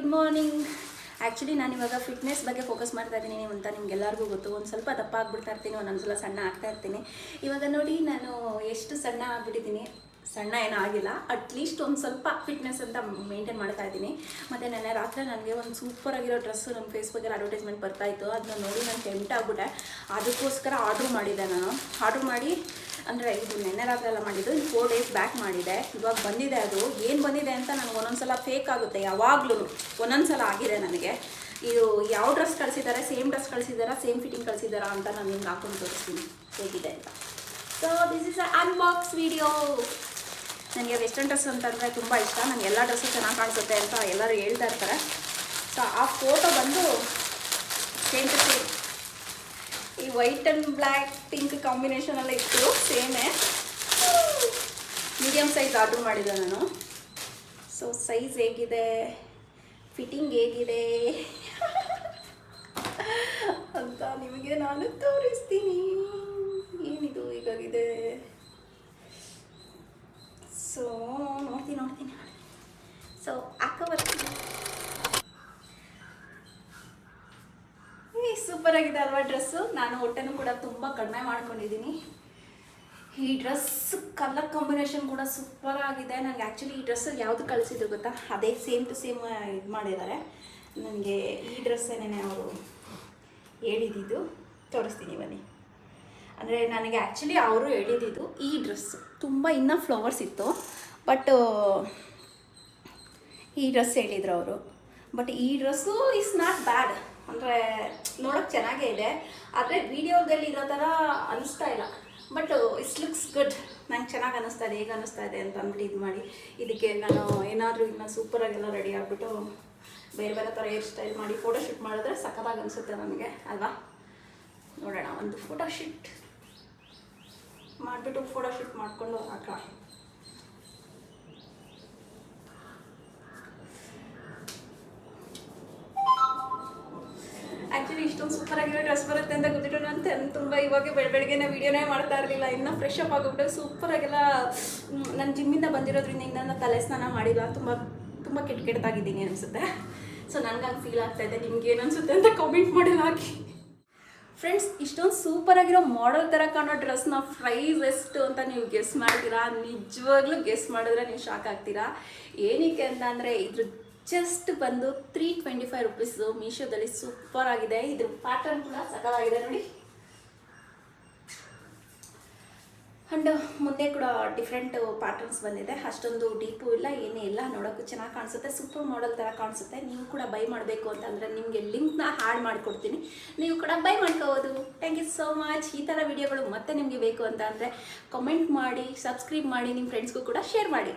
Morning actually ನಾನು ಇವಾಗ fitness ಬಗ್ಗೆ ಫೋಕಸ್ ಮಾಡ್ತಾ ಇದ್ದೀನಿ ಅಂತ ನಿಮ್ಗೆಲ್ಲರಿಗೂ ಗೊತ್ತು. ಒಂದು ಸ್ವಲ್ಪ ದಪ್ಪ ಆಗ್ಬಿಡ್ತಾ ಇರ್ತೀನಿ ಒಂದೊಂದ್ಸಲ ಸಣ್ಣ ಆಗ್ತಾ ಇರ್ತೀನಿ. ಇವಾಗ ನೋಡಿ, ನಾನು ಎಷ್ಟು ಸಣ್ಣ ಆಗ್ಬಿಟ್ಟಿದ್ದೀನಿ. ಸಣ್ಣ ಏನೂ ಆಗಿಲ್ಲ. ಅಟ್ಲೀಸ್ಟ್ ಒಂದು ಸ್ವಲ್ಪ ಫಿಟ್ನೆಸ್ ಅಂತ ಮೇಂಟೈನ್ ಮಾಡ್ತಾ ಇದ್ದೀನಿ. ಮತ್ತು ನೆನ್ನೆ ರಾತ್ರಿ ನನಗೆ ಒಂದು ಸೂಪರ್ ಆಗಿರೋ ಡ್ರೆಸ್ಸು ನಮ್ಮ ಫೇಸ್ಬುಕ್ಕಲ್ಲಿ ಅಡ್ವರ್ಟೈಸ್ಮೆಂಟ್ ಬರ್ತಾ ಇತ್ತು. ಅದನ್ನ ನೋಡಿ ನಾನು ಟೆಂಪ್ಟ್ ಆಗ್ಬಿಟ್ಟೆ. ಅದಕ್ಕೋಸ್ಕರ ಆರ್ಡ್ರ್ ಮಾಡಿದ್ದೆ ನಾನು. ಆರ್ಡ್ರ್ ಮಾಡಿ, ಅಂದರೆ ಇದು ನೆನ್ನೆ ರಾತ್ರಿ ಎಲ್ಲ ಮಾಡಿದ್ದು ಇನ್ನು ಫೋರ್ ಡೇಸ್ ಬ್ಯಾಕ್ ಮಾಡಿದೆ. ಇವಾಗ ಬಂದಿದೆ ಅದು. ಏನು ಬಂದಿದೆ ಅಂತ ನನಗೆ ಒಂದೊಂದ್ಸಲ ಫೇಕ್ ಆಗುತ್ತೆ. ಯಾವಾಗಲೂ ಒಂದೊಂದ್ಸಲ ಆಗಿದೆ ನನಗೆ. ಇದು ಯಾವ ಡ್ರೆಸ್ ಕಳಿಸಿದ್ದಾರೆ ಸೇಮ್ ಡ್ರೆಸ್ ಕಳಿಸಿದ್ದಾರಾ ಸೇಮ್ ಫಿಟ್ಟಿಂಗ್ ಕಳಿಸಿದ್ದಾರಾ ಅಂತ ನಾನು ನಿಮ್ಗೆ ಹಾಕೊಂಡು ತೋರಿಸ್ತೀನಿ. ಹೇಗಿದೆ ಅಂತ. So this is unbox video ನನಗೆ ವೆಸ್ಟರ್ನ್ ಡ್ರೆಸ್ ಅಂತಂದರೆ ತುಂಬ ಇಷ್ಟ. ನನಗೆ ಎಲ್ಲ ಡ್ರೆಸ್ಸು ಚೆನ್ನಾಗಿ ಕಾಣಿಸುತ್ತೆ ಅಂತ ಎಲ್ಲರೂ ಹೇಳ್ತಾ ಇರ್ತಾರೆ. ಸೊ ಆ ಫೋಟೋ ಬಂದು ಸೇಮ್ ಟು ಈ ವೈಟ್ ಆ್ಯಂಡ್ ಬ್ಲ್ಯಾಕ್ ಪಿಂಕ್ ಕಾಂಬಿನೇಷನೆಲ್ಲ ಇತ್ತು ಸೇಮೇ ಮೀಡಿಯಮ್ ಸೈಜ್ ಆರ್ಡ್ರ್ ಮಾಡಿದ್ದೆ ನಾನು. ಸೊ ಸೈಜ್ ಹೇಗಿದೆ? ಫಿಟ್ಟಿಂಗ್ ಹೇಗಿದೆ ಅಂತ ನಿಮಗೆ ನಾನು ತೋರಿಸ್ತೀನಿ ಏನಿದು ಹೀಗಾಗಿದೆ ಸೊ ನೋಡ್ತೀನಿ ನೋಡ್ತೀನಿ ಸೊ ಅಕ್ಕ ಬರ್ತೀನಿ. ಸೂಪರ್ ಆಗಿದೆ ಅಲ್ವಾ ಡ್ರೆಸ್ಸು ನಾನು ಹೊಟ್ಟೆನೂ ಕೂಡ ತುಂಬ ಕಡಿಮೆ ಮಾಡ್ಕೊಂಡಿದ್ದೀನಿ. ಈ ಡ್ರೆಸ್ ಕಲರ್ ಕಾಂಬಿನೇಷನ್ ಕೂಡ ಸೂಪರ್ ಆಗಿದೆ. ನನಗೆ ಆ್ಯಕ್ಚುಲಿ ಈ ಡ್ರೆಸ್ ಯಾವುದು ಕಳಿಸಿದ್ರು ಗೊತ್ತಾ? ಅದೇ ಸೇಮ್ ಟು ಸೇಮ್ ಇದು ಮಾಡಿದ್ದಾರೆ. ನನಗೆ ಈ ಡ್ರೆಸ್ಸೇನೆ ಅವರು ಹೇಳಿದ್ದು. ತೋರಿಸ್ತೀನಿ ಬನ್ನಿ. ಅಂದರೆ ನನಗೆ ಆ್ಯಕ್ಚುಲಿ ಅವರು ಹೇಳಿದ್ದು ಈ ಡ್ರೆಸ್ ತುಂಬ ಇನ್ನೂ ಫ್ಲವರ್ಸ್ ಇತ್ತು ಬಟ್ ಈ ಡ್ರೆಸ್ ಹೇಳಿದ್ರು ಅವರು. ಬಟ್ ಈ ಡ್ರೆಸ್ಸು ಇಸ್ ನಾಟ್ ಬ್ಯಾಡ್ ಅಂದರೆ ನೋಡೋಕೆ ಚೆನ್ನಾಗೇ ಇದೆ. ಆದರೆ ವಿಡಿಯೋದಲ್ಲಿ ಇರೋ ಥರ ಅನಿಸ್ತಾ ಇಲ್ಲ. ಬಟ್ ಇಟ್ಸ್ ಲುಕ್ಸ್ ಗುಡ್ ನಂಗೆ ಚೆನ್ನಾಗಿ ಅನ್ನಿಸ್ತಾ ಇದೆ, ಹೇಗೆ ಅನ್ನಿಸ್ತಾ ಇದೆ ಅಂತ ಅಂದ್ಬಿಟ್ಟು ಇದು ಮಾಡಿ. ಇದಕ್ಕೆ ನಾನು ಏನಾದರೂ ಇನ್ನು ಸೂಪರಾಗೆಲ್ಲ ರೆಡಿ ಆಗಿಬಿಟ್ಟು ಬೇರೆ ಬೇರೆ ಥರ ಹೇರ್ ಸ್ಟೈಲ್ ಮಾಡಿ ಫೋಟೋ ಶೂಟ್ ಮಾಡಿದ್ರೆ ಸಖತ್ತಾಗಿ ಅನಿಸುತ್ತೆ ನನಗೆ, ಅಲ್ವಾ? ನೋಡೋಣ, ಒಂದು ಫೋಟೋ ಶೂಟ್ ಮಾಡಿಬಿಟ್ಟು ಫೋಟೋ ಶೂಟ್ ಮಾಡಿಕೊಂಡು ಅಕ್ಕ ಆ್ಯಕ್ಚುಲಿ ಇಷ್ಟೊಂದು ಸೂಪರ್ ಆಗಿರೋ ಡ್ರೆಸ್ ಬರುತ್ತೆ ಅಂತ ಗೊತ್ತಿಟ್ಟು ನಾನು ತೆನ್ ತುಂಬ ಇವಾಗ ಬೆಳ, ಬೆಳಗ್ಗೆನೇ ವೀಡಿಯೋನೇ ಮಾಡ್ತಾ ಇರಲಿಲ್ಲ. ಇನ್ನೂ ಫ್ರೆಶ್ ಅಪ್ ಆಗಿಬಿಟ್ಟು ಸೂಪರಾಗೆಲ್ಲ ನನ್ನ ಜಿಮ್ಮಿಂದ ಬಂದಿರೋದ್ರಿಂದ ಇನ್ನು ನಾನು ತಲೆ ಸ್ನಾನ ಮಾಡಿಲ್ಲ. ತುಂಬ ತುಂಬ ಕೆಟ್ಟ ಕೆಟ್ಟದಾಗಿದ್ದೀನಿ ಅನಿಸುತ್ತೆ. ಸೊ ನನಗೆ ಹಂಗೆ ಫೀಲ್ ಆಗ್ತಾ ಇದೆ. ನಿಮ್ಗೆ ಏನು ಅನಿಸುತ್ತೆ ಅಂತ ಕಾಮೆಂಟ್ ಮಾಡಿಲ್ಲ ಹಾಕಿ. ಫ್ರೆಂಡ್ಸ್ ಇಷ್ಟೊಂದು ಸೂಪರ್ ಆಗಿರೋ ಮಾಡೆಲ್ ಥರ ಕಾಣೋ ಡ್ರೆಸ್ನ ಪ್ರೈಸ್ ಎಷ್ಟು ಅಂತ ನೀವು ಗೆಸ್ ಮಾಡ್ತೀರಾ? ನಿಜವಾಗ್ಲೂ ಗೆಸ್ ಮಾಡಿದ್ರೆ ನೀವು ಶಾಕ್ ಆಗ್ತೀರಾ? ಏನಕ್ಕೆ ಅಂತ ಅಂದರೆ ಇದ್ರ ಜಸ್ಟ್ ಬಂದು ತ್ರೀ ಟ್ವೆಂಟಿ ಫೈವ್ ರುಪೀಸು ಮೀಶೋದಲ್ಲಿ ಸೂಪರ್ ಆಗಿದೆ. ಇದ್ರ ಪ್ಯಾಟರ್ನ್ ಕೂಡ ಸಕಲಾಗಿದೆ ನೋಡಿ. ಆ್ಯಂಡ್ ಮುಂದೆ ಕೂಡ ಡಿಫ್ರೆಂಟ್ ಪ್ಯಾಟರ್ನ್ಸ್ ಬಂದಿದೆ. ಅಷ್ಟೊಂದು ಡೀಪು ಇಲ್ಲ, ಏನೇ ಇಲ್ಲ. ನೋಡೋಕ್ಕೂ ಚೆನ್ನಾಗಿ ಕಾಣಿಸುತ್ತೆ. ಸೂಪರ್ ಮಾಡೆಲ್ ಥರ ಕಾಣಿಸುತ್ತೆ. ನೀವು ಕೂಡ ಬೈ ಮಾಡಬೇಕು ಅಂತಂದರೆ ನಿಮಗೆ ಲಿಂಕ್ನ ಹ್ಯಾಡ್ ಮಾಡಿಕೊಡ್ತೀನಿ. ನೀವು ಕೂಡ ಬೈ ಮಾಡ್ಕೋಬೋದು. ಥ್ಯಾಂಕ್ ಯು ಸೋ ಮಚ್ ಈ ಥರ ವಿಡಿಯೋಗಳು ಮತ್ತೆ ನಿಮಗೆ ಬೇಕು ಅಂತ ಅಂದರೆ ಕಮೆಂಟ್ ಮಾಡಿ ಸಬ್ಸ್ಕ್ರೈಬ್ ಮಾಡಿ ನಿಮ್ಮ ಫ್ರೆಂಡ್ಸ್ಗೂ ಕೂಡ ಶೇರ್ ಮಾಡಿ.